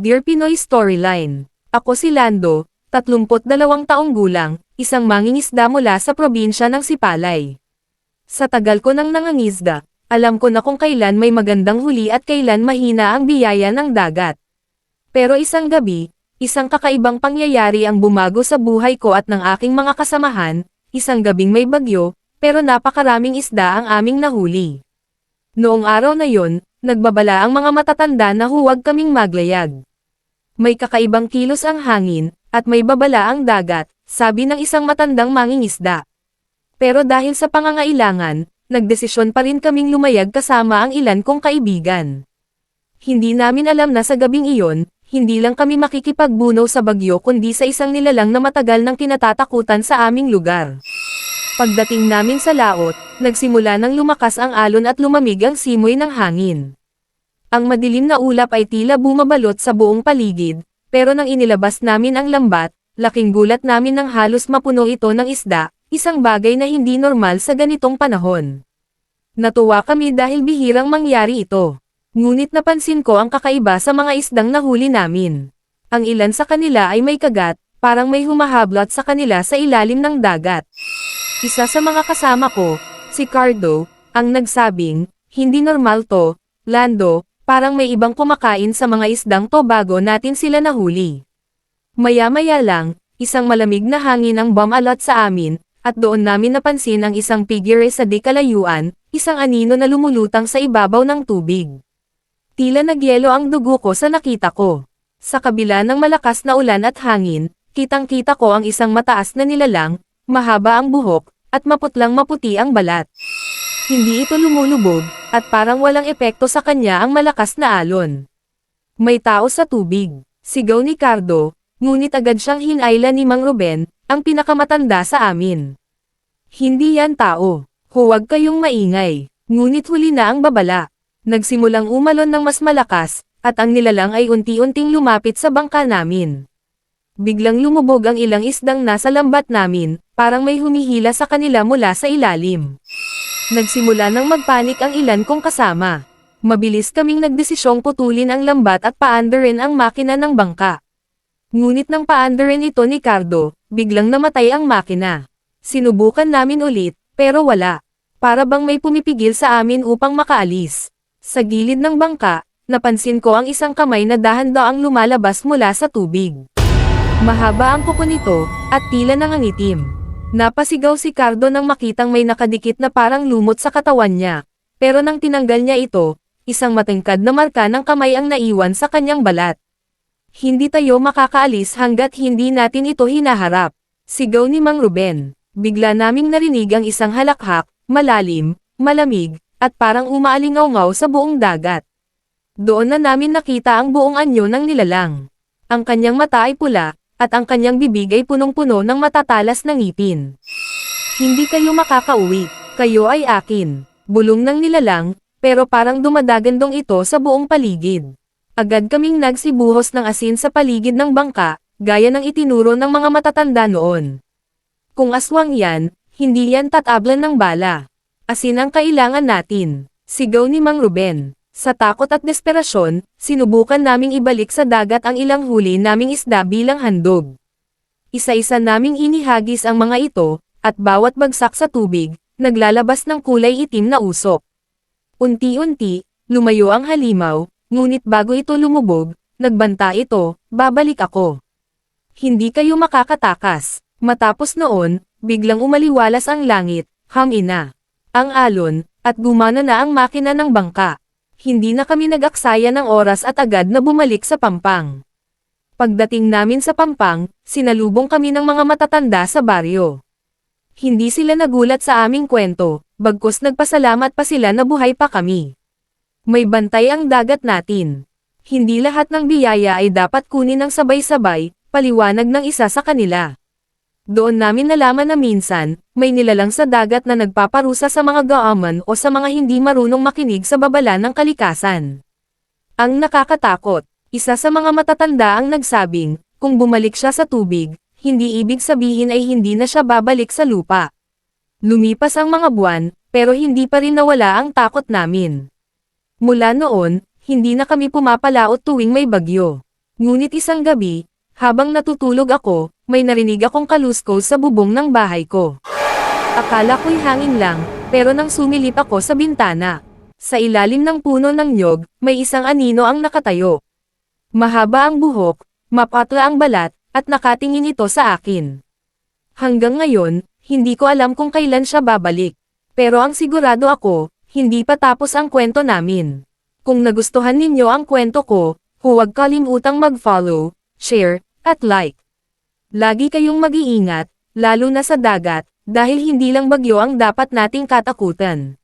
Dear Pinoy Storyline. Ako si Lando, 32 taong gulang, isang mangingisda mula sa probinsya ng Sipalay. Sa tagal ko nang nangangisda, alam ko na kung kailan may magandang huli at kailan mahina ang biyaya ng dagat. Pero isang gabi, isang kakaibang pangyayari ang bumago sa buhay ko at ng aking mga kasamahan, isang gabing may bagyo, pero napakaraming isda ang aming nahuli. Noong araw na yon, nagbabala ang mga matatanda na huwag kaming maglayag. May kakaibang kilos ang hangin, at may babala ang dagat, sabi ng isang matandang mangingisda. Pero dahil sa pangangailangan, nagdesisyon pa rin kaming lumayag kasama ang ilan kong kaibigan. Hindi namin alam na sa gabing iyon, hindi lang kami makikipagbuno sa bagyo kundi sa isang nilalang na matagal nang kinatatakutan sa aming lugar. Pagdating namin sa laot, nagsimula nang lumakas ang alon at lumamig ang simoy ng hangin. Ang madilim na ulap ay tila bumabalot sa buong paligid, pero nang inilabas namin ang lambat, laking gulat namin nang halos mapuno ito ng isda, isang bagay na hindi normal sa ganitong panahon. Natuwa kami dahil bihirang mangyari ito. Ngunit napansin ko ang kakaiba sa mga isdang nahuli namin. Ang ilan sa kanila ay may kagat, parang may humahablot sa kanila sa ilalim ng dagat. Isa sa mga kasama ko, si Cardo, ang nagsabing, hindi normal to, Lando, parang may ibang kumakain sa mga isdang to bago natin sila nahuli. Maya-maya lang, isang malamig na hangin ang bumalot sa amin, at doon namin napansin ang isang figure sa di kalayuan, isang anino na lumulutang sa ibabaw ng tubig. Tila nagyelo ang dugo ko sa nakita ko. Sa kabila ng malakas na ulan at hangin, kitang-kita ko ang isang mataas na nilalang, mahaba ang buhok, at maputlang maputi ang balat. Hindi ito lumulubog, at parang walang epekto sa kanya ang malakas na alon. May tao sa tubig, sigaw ni Cardo, ngunit agad siyang hinayla ni Mang Ruben, ang pinakamatanda sa amin. Hindi yan tao, huwag kayong maingay, ngunit huli na ang babala. Nagsimulang umalon ng mas malakas, at ang nilalang ay unti-unting lumapit sa bangka namin. Biglang lumubog ang ilang isdang nasa lambat namin, parang may humihila sa kanila mula sa ilalim. Nagsimula nang magpanik ang ilan kong kasama. Mabilis kaming nagdesisyong putulin ang lambat at paandarin ang makina ng bangka. Ngunit nang paandarin ito ni Cardo, biglang namatay ang makina. Sinubukan namin ulit, pero wala. Para bang may pumipigil sa amin upang makaalis. Sa gilid ng bangka, napansin ko ang isang kamay na dahan-daang lumalabas mula sa tubig. Mahaba ang kuko nito, at tila nangangitim. Napasigaw si Cardo nang makitang may nakadikit na parang lumot sa katawan niya. Pero nang tinanggal niya ito, isang matingkad na marka ng kamay ang naiwan sa kanyang balat. Hindi tayo makakaalis hanggat hindi natin ito hinaharap. Sigaw ni Mang Ruben. Bigla naming narinig ang isang halakhak, malalim, malamig, at parang umaalingaw sa buong dagat. Doon na namin nakita ang buong anyo ng nilalang. Ang kanyang mata ay pula, at ang kanyang bibig ay punong-puno ng matatalas na ngipin. Hindi kayo makakauwi, kayo ay akin. Bulong ng nilalang, pero parang dumadagandong ito sa buong paligid. Agad kaming nagsibuhos ng asin sa paligid ng bangka, gaya ng itinuro ng mga matatanda noon. Kung aswang yan, hindi yan tatablan ng bala. Asin ang kailangan natin. Sigaw ni Mang Ruben. Sa takot at desperasyon, sinubukan naming ibalik sa dagat ang ilang huli naming isda bilang handog. Isa-isa naming inihagis ang mga ito, at bawat bagsak sa tubig, naglalabas ng kulay itim na usok. Unti-unti, lumayo ang halimaw, ngunit bago ito lumubog, nagbanta ito, babalik ako. Hindi kayo makakatakas. Matapos noon, biglang umaliwalas ang langit, hangin na. Ang alon, at gumana na ang makina ng bangka hindi na kami nag-aksaya ng oras at agad na bumalik sa Pampang. Pagdating namin sa Pampang, sinalubong kami ng mga matatanda sa baryo. Hindi sila nagulat sa aming kwento, bagkus nagpasalamat pa sila na buhay pa kami. May bantay ang dagat natin. Hindi lahat ng biyaya ay dapat kunin ng sabay-sabay, paliwanag ng isa sa kanila. Doon namin nalaman na minsan, may nilalang sa dagat na nagpaparusa sa mga gaaman o sa mga hindi marunong makinig sa babala ng kalikasan. Ang nakakatakot, isa sa mga matatanda ang nagsabing, kung bumalik siya sa tubig, hindi ibig sabihin ay hindi na siya babalik sa lupa. Lumipas ang mga buwan, pero hindi pa rin nawala ang takot namin. Mula noon, hindi na kami pumapalaot tuwing may bagyo. Ngunit isang gabi, habang natutulog ako, may narinig akong kaluskos sa bubong ng bahay ko. Akala ko'y hangin lang, pero nang sumilip ako sa bintana, sa ilalim ng puno ng nyog, may isang anino ang nakatayo. Mahaba ang buhok, mapatla ang balat, at nakatingin ito sa akin. Hanggang ngayon, hindi ko alam kung kailan siya babalik. Pero ang sigurado ako, hindi pa tapos ang kwento namin. Kung nagustuhan ninyo ang kwento ko, huwag kalimutang mag-follow, share, at like. Lagi kayong mag-iingat, lalo na sa dagat, dahil hindi lang bagyo ang dapat nating katakutan.